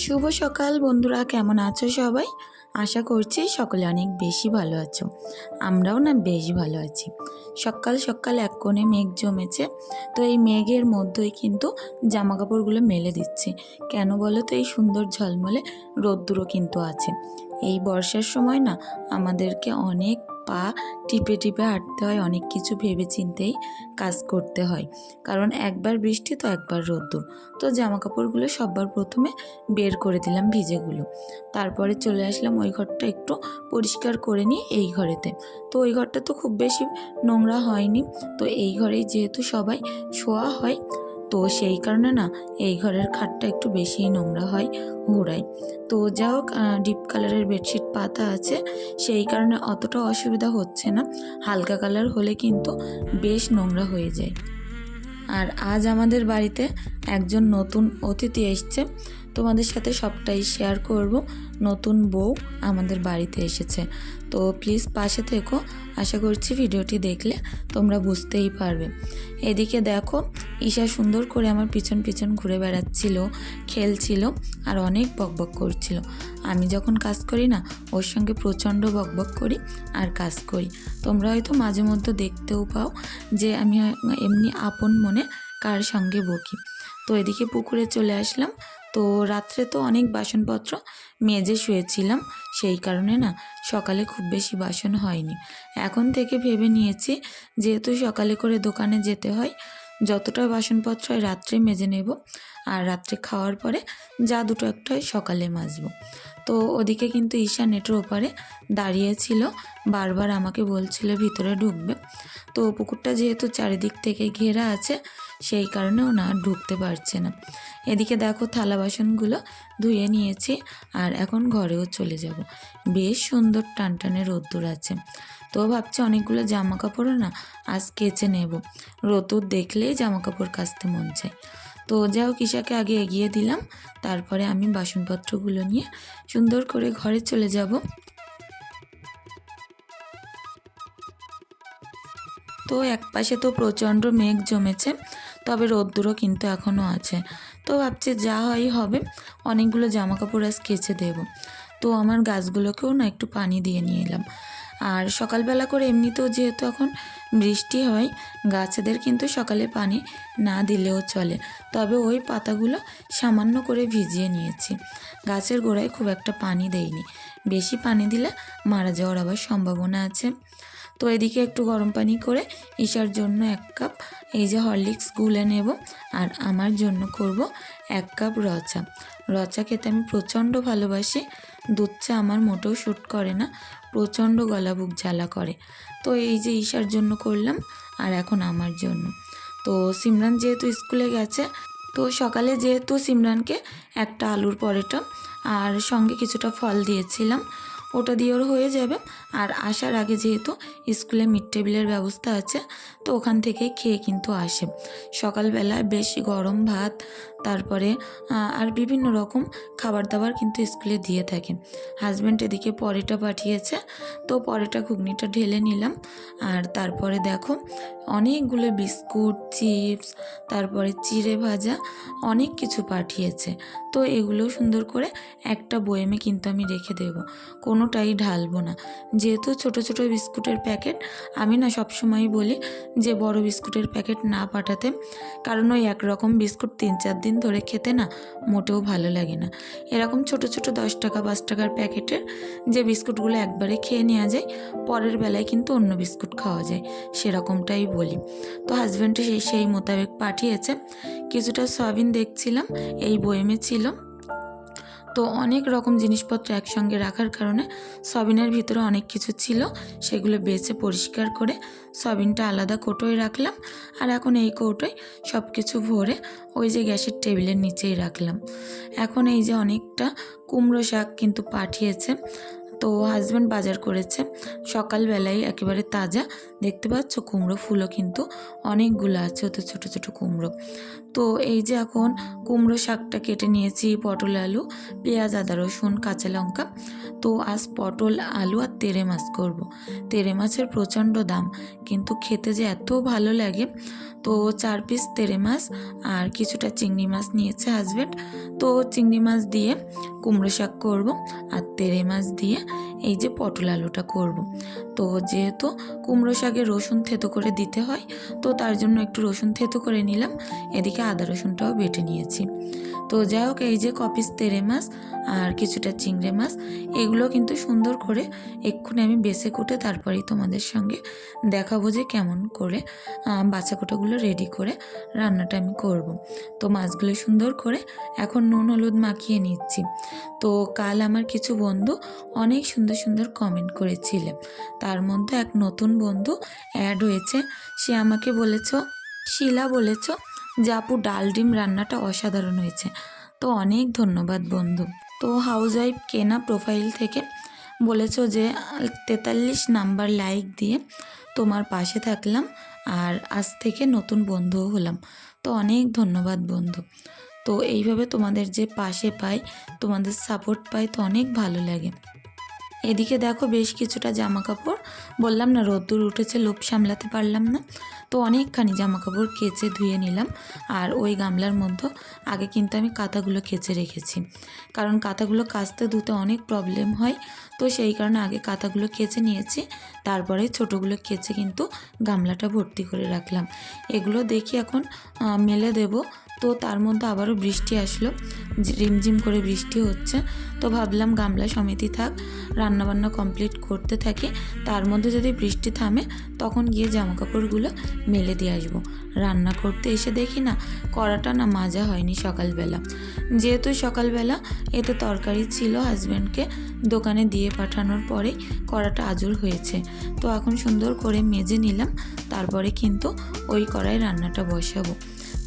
শুভ সকাল বন্ধুরা, কেমন আছো সবাই? আশা করছি সকলে অনেক বেশি ভালো আছো। আমরাও না বেশ ভালো আছি। সকাল সকাল এক কোণে মেঘ জমেছে, তো এই মেঘের মধ্যেই কিন্তু জামা কাপড়গুলো মেলে দিচ্ছি। কেন বলো তো, এই সুন্দর ঝলমলে রোদ্দুরও কিন্তু আছে। এই বর্ষার সময় না আমাদেরকে অনেক পা টিপে টিপে হাঁটতে হয়, অনেক কিছু ভেবে চিন্তেই কাজ করতে হয়। কারণ একবার বৃষ্টি তো একবার রোদ্দুর। তো জামা কাপড়গুলো সববার প্রথমে বের করে দিলাম ভিজেগুলো। তারপরে চলে আসলাম ওই ঘরটা একটু পরিষ্কার করে নিই এই ঘরেতে। তো ওই ঘরটা তো খুব বেশি নোংরা হয়নি। তো এই ঘরেই যেহেতু সবাই শোয়া হয় তো সেই কারণে না, এই ঘরের খাটটা একটু বেশিই নোংরা হয় ঘোড়ায় তো যা হোক ডিপ কালারের বেডশিট পাতা আছে, সেই কারণে অতটা অসুবিধা হচ্ছে না। হালকা কালার হলে কিন্তু বেশ নোংরা হয়ে যায়। আর আজ আমাদের বাড়িতে একজন নতুন অতিথি এসছে। তোমাদের সাথে সবটাই শেয়ার করব। নতুন বউ আমাদের বাড়িতে এসেছে। তো প্লিজ পাশে থেকো। আশা করছি ভিডিওটি দেখলে তোমরা বুঝতেই পারবে। এদিকে দেখো, ঈশা সুন্দর করে আমার পিছন পিছন ঘুরে বেড়াচ্ছিল, খেলছিল আর অনেক বকবক করছিল। আমি যখন কাজ করি না, ওর সঙ্গে প্রচণ্ড বকবক করি আর কাজ করি। তোমরা হয়তো মাঝে মধ্যে দেখতেও পাও যে আমি এমনি আপন মনে কার সঙ্গে বকি। তো এদিকে পুকুরে চলে আসলাম। তো রাত্রে তো অনেক বাসনপত্র মেজে শুয়েছিলাম, সেই কারণে না সকালে খুব বেশি বাসন হয়নি। এখন থেকে ভেবে নিয়েছি, যেহেতু সকালে করে দোকানে যেতে হয় যতটা বাসনপত্র হয় রাত্রে মেজে নেব আর রাত্রে খাওয়ার পরে যা দুটো একটা হয় সকালে মাজবো। তো ওদিকে কিন্তু ঈশা নেটের ওপারে দাঁড়িয়েছিল বারবার আমাকে বলছিল ভিতরে ঢুকবে। তো পুকুরটা যেহেতু চারিদিক থেকে ঘেরা আছে, সেই কারণেও না ঢুকতে পারছে না। এদিকে দেখো থালা বাসনগুলো ধুয়ে নিয়েছি আর এখন ঘরেও চলে যাব। বেশ সুন্দর টানটানে রোদ্দুর আছে। তো ভাবছি অনেকগুলো জামা কাপড়ও না আজ কেচে নেব। রোদ্দুর দেখলেই জামা কাপড় কাচতে মন চায়। তো যাও কিসাকে আগে এগিয়ে দিলাম। তারপরে আমি বাসনপত্রগুলো নিয়ে সুন্দর করে ঘরে চলে যাব। তো এক পাশে তো প্রচণ্ড মেঘ জমেছে, তবে রোদ্দুরও কিন্তু এখনও আছে। তো ভাবছি যা হয় হবে, অনেকগুলো জামা কাপড় আজ কেচে দেব। তো আমার গাছগুলোকেও না একটু পানি দিয়ে নিয়ে এলাম। আর সকালবেলা করে এমনিতেও যেহেতু এখন বৃষ্টি হয়, গাছেদের কিন্তু সকালে পানি না দিলেও চলে। তবে ওই পাতাগুলো সামান্য করে ভিজিয়ে নিয়েছি। গাছের গোড়ায় খুব একটা পানি দেয়নি বেশি পানি দিলে মারা যাওয়ার আবার সম্ভাবনা আছে। তো এদিকে একটু গরম পানি করে ঈশার জন্য এক কাপ, এই যে হরলিক্স গুলে নেব আর আমার জন্য করব এক কাপ রচা। রচা খেতে আমি প্রচণ্ড ভালোবাসি। দুধ চা আমার মোটেও শ্যুট করে না, প্রচণ্ড গলা বুক জ্বালা করে। তো এই যে ঈশার জন্য করলাম, আর এখন আমার জন্য। তো সিমরান যেহেতু স্কুলে গেছে, তো সকালে যেহেতু সিমরানকে একটা আলুর পরেটা আর সঙ্গে কিছুটা ফল দিয়েছিলাম ওটা দিয়ে ওর হয়ে যাবে। আর আসার আগে যেহেতু স্কুলে মিড টেবিলের ব্যবস্থা আছে, তো ওখান থেকেই খেয়ে কিন্তু আসে। সকালবেলায় বেশি গরম ভাত, তারপরে আর বিভিন্ন রকম খাবার দাবার কিন্তু স্কুলে দিয়ে থাকে। হাজব্যান্ড এদিকে পরেটা পাঠিয়েছে, তো পরেটা ঘুগনিটা ঢেলে নিলাম। আর তারপরে দেখো, অনেকগুলো বিস্কুট, চিপস, তারপরে চিড়ে ভাজা অনেক কিছু পাঠিয়েছে। তো এগুলো সুন্দর করে একটা বয়েমে কিন্তু আমি রেখে দেব। কোনোটাই ঢালবো না। যেহেতু ছোট ছোট বিস্কুটের প্যাকেট, আমি না সবসময়ই বলি যে বড় বিস্কুটের প্যাকেট না পাঠাতে। কারণ ওই একরকম বিস্কুট তিন, চার দিন ধরে খেতে না মোটেও ভালো লাগে না। এরকম ছোট ছোট দশ টাকা, পাঁচ টাকার প্যাকেটের যে বিস্কুটগুলো একবারে খেয়ে নেওয়া যায়, পরের বেলায় কিন্তু অন্য বিস্কুট খাওয়া যায়। সেরকমটাই বলি। তো হাজব্যান্ডে সেই সেই মোতাবেক পাঠিয়েছে। কিছুটা সয়াবিন দেখছিলাম, এই বয়েমে ছিল তো অনেক রকম জিনিসপত্র একসঙ্গে রাখার কারণে সবিনের ভিতরে অনেক কিছু ছিল, সেগুলো বেছে পরিষ্কার করে সবিনটা আলাদা কৌটোয় রাখলাম। আর এখন এই কৌটোয় সব কিছু ভরে ওই যে গ্যাসের টেবিলের নিচেই রাখলাম। এখন এই যে অনেকটা কুমড়ো শাক কিন্তু পাঠিয়েছে। তো হাজব্যান্ড বাজার করেছে। সকালবেলায় একেবারে তাজা। দেখতে পাচ্ছ কুমড়ো ফুলও কিন্তু অনেকগুলো আছে, ওতে ছোট ছোট কুমড়ো। তো এই যে এখন কুমড়ো শাকটা কেটে নিয়েছি পটল, আলু, পেঁয়াজ, আদা, রসুন, কাঁচা লঙ্কা। তো আজ পটল, আলু আর তেরে মাছ করব। তেরে মাছের প্রচণ্ড দাম, কিন্তু খেতে যে এত ভালো লাগে তো চার পিস তেরে মাছ আর কিছুটা চিংড়ি মাছ নিয়েছে হাজব্যান্ড তো চিংড়ি মাছ দিয়ে কুমড়ো শাক করব আর তেরে মাছ দিয়ে এই যে পটল আলুটা করব। তো যেহেতু কুমড়ো শাকে রসুন থেতো করে দিতে হয়, তো তার জন্য একটু রসুন থেতো করে নিলাম এদিকে আদা রসুনটাও বেটে নিয়েছি তো যাই হোক, এই যে কপিস তেরে মাছ আর কিছুটা চিংড়ি মাছ, এগুলো কিন্তু সুন্দর করে এক্ষুনি আমি বেছে কুটে তারপরেই তোমাদের সঙ্গে দেখাবো যে কেমন করে বাছা কুটোগুলো রেডি করে রান্নাটা আমি করব। তো মাছগুলো সুন্দর করে এখন নুন হলুদ মাখিয়ে নিচ্ছি। তো কাল আমার কিছু বন্ধু অনেক সুন্দর সুন্দর কমেন্ট করেছিলেন তার মধ্যে এক নতুন বন্ধু অ্যাড হয়েছে। সে আমাকে বলেছ, শিলা বলেছ যে আপু ডাল ডিম রান্নাটা অসাধারণ হয়েছে। তো অনেক ধন্যবাদ, বন্ধু। তো হাউস ওয়াইফ কেনা প্রোফাইল থেকে বলেছ যে, তেতাল্লিশ নাম্বার লাইক দিয়ে তোমার পাশে থাকলাম আর আজ থেকে নতুন বন্ধুও হলাম। তো অনেক ধন্যবাদ, বন্ধু। তো এইভাবে তোমাদের যে পাশে পাই, তোমাদের সাপোর্ট পাই, তো অনেক ভালো লাগে। এদিকে দেখো বেশ কিছুটা জামা কাপড় বললাম না, রোদ্দুর উঠেছে, লোভ সামলাতে পারলাম না। তো অনেকখানি জামা কাপড় কেচে ধুয়ে নিলাম আর ওই গামলার মধ্যে আগে কিন্তু আমি কাঁথাগুলো কেচে রেখেছি। কারণ কাঁথাগুলো কাচতে ধুতে অনেক প্রবলেম হয়, তো সেই কারণে আগে কাঁথাগুলো কেচে নিয়েছি, তারপরে ছোটোগুলো কেচে কিন্তু গামলাটা ভর্তি করে রাখলাম। এগুলো দেখি এখন মেলে দেব, তো তার মধ্যে আবারও বৃষ্টি আসলো রিমঝিম করে বৃষ্টি হচ্ছে, তো ভাবলাম গামলা সমিতি থাক, রান্নাবান্না কমপ্লিট করতে থাকি, তার মধ্যে যদি বৃষ্টি থামে, তখন গিয়ে জামা কাপড়গুলো মেলে দিয়ে আসব। রান্না করতে এসে দেখি না, কড়াটা না মাজা হয়নি সকালবেলা। যেহেতু সকালবেলা এতে তরকারি ছিল হাজব্যান্ডকে দোকানে দিয়ে পাঠানোর পরেই কড়াটা আজুর হয়েছে। তো এখন সুন্দর করে মেজে নিলাম, তারপরে কিন্তু ওই কড়াই রান্নাটা বসাবো।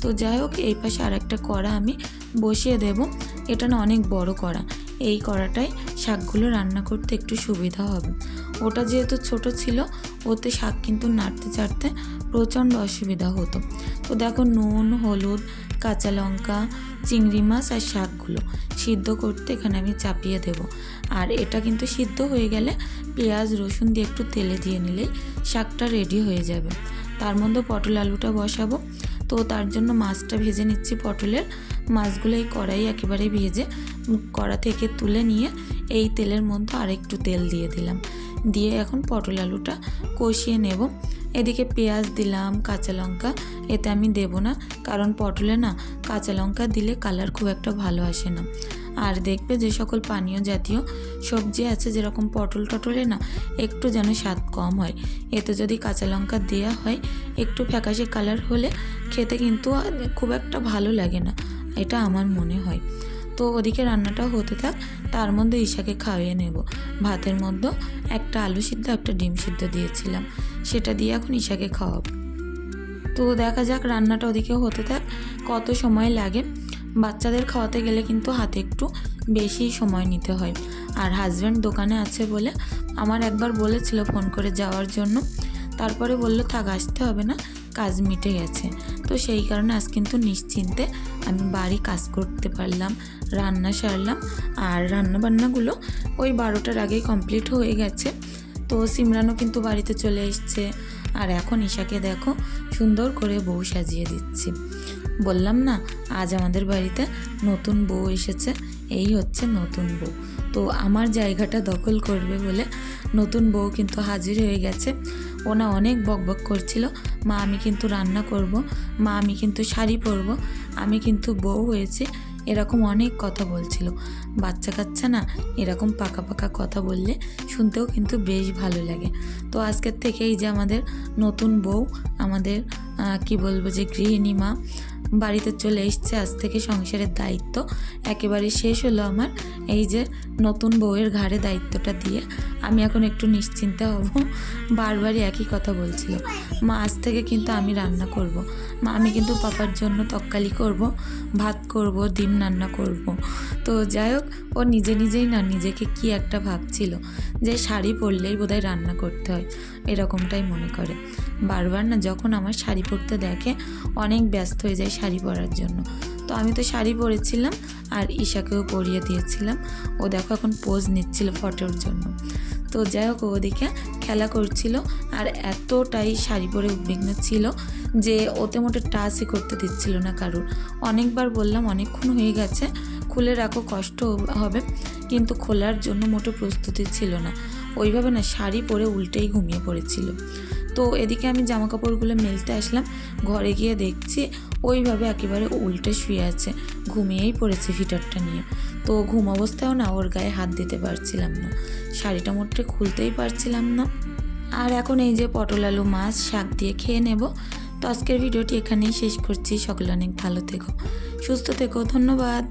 তো যাই হোক, এই পাশে আর একটা কড়া আমি বসিয়ে দেব। এটা না অনেক বড় কড়া। এই কড়াটায় শাকগুলো রান্না করতে একটু সুবিধা হবে। ওটা যেহেতু ছোট ছিল, ওতে শাক কিন্তু নাড়তে চাড়তে প্রচণ্ড অসুবিধা হতো। তো দেখো নুন, হলুদ, কাঁচা লঙ্কা, চিংড়ি মাছ আর শাকগুলো সিদ্ধ করতে এখানে আমি চাপিয়ে দেব। আর এটা কিন্তু সিদ্ধ হয়ে গেলে পেঁয়াজ, রসুন দিয়ে একটু তেলে দিয়ে নিলেই শাকটা রেডি হয়ে যাবে। তার মধ্যে পটল আলুটা বসাবো। তো তার জন্য মাছটা ভেজে নিচ্ছি পটলের। মাছগুলো এই কড়াই একেবারে ভেজে কড়া থেকে তুলে নিয়ে এই তেলের মধ্যে আর একটু তেল দিয়ে দিলাম। দিয়ে এখন পটল আলুটা কষিয়ে নেব। এদিকে পেঁয়াজ দিলাম, কাঁচা লঙ্কা। এতে আমি দেব না, কারণ পটলে না কাঁচা লঙ্কা দিলে কালার খুব একটা ভালো আসে না। আর দেখবে যে সকল পানীয় জাতীয় সবজি আছে, যেরকম পটল টটলে না একটু যেন স্বাদ কম হয়। এতে যদি কাঁচা লঙ্কা দেওয়া হয়, একটু ফ্যাকাশে কালার হলে খেতে কিন্তু খুব একটা ভালো লাগে না, এটা আমার মনে হয়। তো ওদিকে রান্নাটা হতে থাক, তার মধ্যে ঈশাকে খাইয়ে নেব। ভাতের মধ্যে একটা আলু সিদ্ধ, একটা ডিম সিদ্ধ দিয়েছিলাম। সেটা দিয়ে এখন ঈশাকে খাওয়াবো। তো দেখা যাক রান্নাটা ওদিকে হতে থাক, কত সময় লাগে। বাচ্চাদের খাওয়াতে গেলে কিন্তু হাতে একটু বেশি সময় নিতে হয়। আর হাজব্যান্ড দোকানে আছে বলে আমার একবার বলেছিল ফোন করে যাওয়ার জন্য। তারপরে বলল, থাক, আসতে হবে না। কাজ মিটে গেছে। তো সেই কারণে আজ কিন্তু নিশ্চিন্তে আমি বাড়ি কাজ করতে পারলাম, রান্না সারলাম আর রান্না বান্নাগুলো ওই বারোটার আগেই কমপ্লিট হয়ে গেছে। তো সিমরানও কিন্তু বাড়িতে চলে এসছে আর এখন ঈশাকে দেখো সুন্দর করে বউ সাজিয়ে দিচ্ছি। বললাম না, আজ আমাদের বাড়িতে নতুন বউ এসেছে, এই হচ্ছে নতুন বউ। তো আমার জায়গাটা দখল করবে বলে নতুন বউ কিন্তু হাজির হয়ে গেছে। ওনা অনেক বকবক করছিল, মা, আমি কিন্তু রান্না করব, মা, আমি কিন্তু শাড়ি পরব, আমি কিন্তু বউ হয়েছি। এরকম অনেক কথা বলছিল। বাচ্চা কাচ্চা না, এরকম পাকা পাকা কথা বললে শুনতেও কিন্তু বেশ ভালো লাগে। তো আজকের থেকেই যে আমাদের নতুন বউ, আমাদের কি বলব যে গৃহিণী মা বাড়িতে চলে এসছে। আজ থেকে সংসারের দায়িত্ব একেবারে শেষ হলো আমার। এই যে নতুন বউয়ের ঘাড়ে দায়িত্বটা দিয়ে আমি এখন একটু নিশ্চিন্তে হব। বারবারই একই কথা বলছিল। মা, আজ থেকে কিন্তু আমি রান্না করব। মা, আমি কিন্তু পাপার জন্য তক্কালি করব, ভাত করব, ডিম রান্না করব। তো যাই হোক, ও নিজে নিজেই না, নিজেকে কি একটা ভাবছিল যে শাড়ি পরলেই বোধহয় রান্না করতে হয়, এরকমটাই মনে করে। বারবার না যখন আমার শাড়ি পরতে দেখে অনেক ব্যস্ত হয়ে যায় শাড়ি পরার জন্য। তো আমি তো শাড়ি পরেছিলাম আর ঈশাকেও পরিয়ে দিয়েছিলাম। ও দেখো এখন পোজ নিচ্ছিল ফটোর জন্য। তো যাই হোক ওদিকে খেলা করছিল আর এতটাই শাড়ি পরে উদ্বিগ্ন ছিল যে ওতে মোটে টাচই করতে দিচ্ছিল না কারুর। অনেকবার বললাম, অনেকক্ষণ হয়ে গেছে, খুলে রাখো, কষ্ট হবে। কিন্তু খোলার জন্য মোটো প্রস্তুতি ছিল না। ওইভাবে না শাড়ি পরে উল্টেই ঘুমিয়ে পড়েছিল। তো এদিকে আমি জামা কাপড়গুলো মেলতে আসলাম, ঘরে গিয়ে দেখছি ওইভাবে একেবারে উল্টে শুয়ে আছে, ঘুমিয়েই পড়েছে ফিটারটা নিয়ে। তো ঘুম অবস্থায়ও না, ওর গায়ে হাত দিতে পারছিলাম না, শাড়িটা মোটে খুলতেই পারছিলাম না। আর এখন এই যে পটল আলু মাছ, শাক দিয়ে খেয়ে নেব। তো আজকের ভিডিওটি এখানেই শেষ করছি, সকলে অনেক ভালো থেকো, সুস্থ থেকো, ধন্যবাদ।